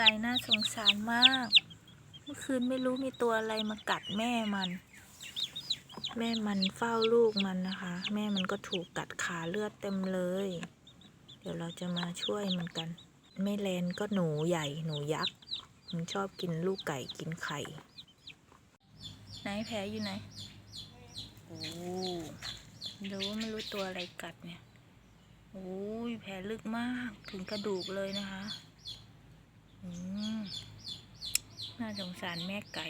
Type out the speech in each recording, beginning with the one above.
ไก่น่าสงสารมาก เมื่อคืนไม่รู้มีตัวอะไรมากัดแม่มัน แม่มันเฝ้าลูกมันนะคะ แม่มันก็ถูกกัดขาเลือดเต็มเลย เดี๋ยวเราจะมาช่วยมันกันแม่แลนก็หนูใหญ่หนูยักษ์มันชอบกินลูกไก่กินไข่ ไหนแผลอยู่ไหน โอ้ดูไม่รู้ตัวอะไรกัดเนี่ย โอ้ยแผลลึกมากถึงกระดูกเลยนะคะ น่าสงสารแม่ไก่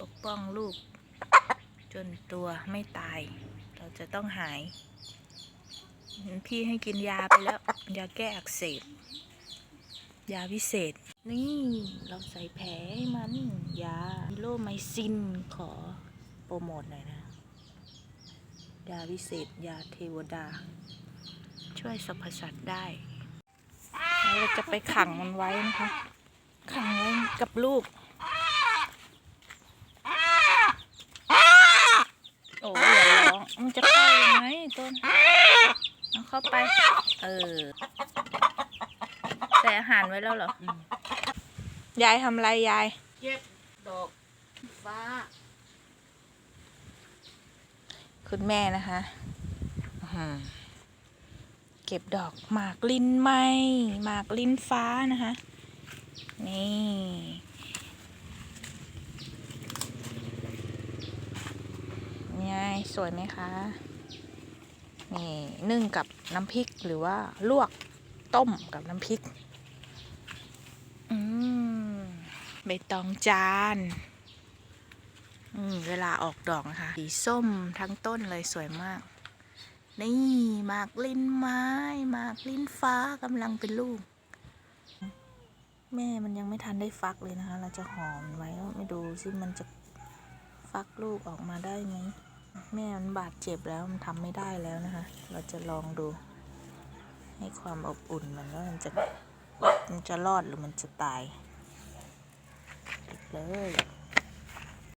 ปกป้องลูก จนตัวไม่ตาย เราจะต้องหาย พี่ให้กินยาไปแล้ว ยาแก้อักเสบ ยาพิเศษ นี่เราใส่แผลให้มันยาโลไมซินขอโปรโมทหน่อยนะ ยาพิเศษ ยาเทวดา ช่วยสรรพสัตว์ได้ เราจะไปขังมันไว้นะคะ ขัง กับลูก โอ้ยอย่าร้องมันจะเข้ายังไงต้นเอาเข้าไป เออใส่อาหารไว้แล้วเหรอ ยายทำอะไรยาย เก็บดอกฟ้า คุณแม่นะคะอื้อหือเก็บดอกหมากลิ้นไหมหมากลิ้นฟ้านะคะ นี่นี่ไงสวยไหมคะ นี่นึ่งกับน้ำพริกหรือว่าลวกต้มกับน้ำพริก อืมใบตองจานอืมเวลาออกดอกนะคะสีส้มทั้งต้นเลยสวยมาก นี่หมากลิ้นไม้หมากลิ้นฟ้ากำลังเป็นลูก แม่มันยังไม่ทันได้ฟักเลยนะคะ เราจะหอมไว้ไม่ดูสิมันจะฟักลูกออกมาได้ไหมแม่มันบาดเจ็บแล้วมันทำไม่ได้แล้วนะคะ เราจะลองดู ให้ความอบอุ่นมันว่ามันจะมันจะรอดหรือมันจะตายเลย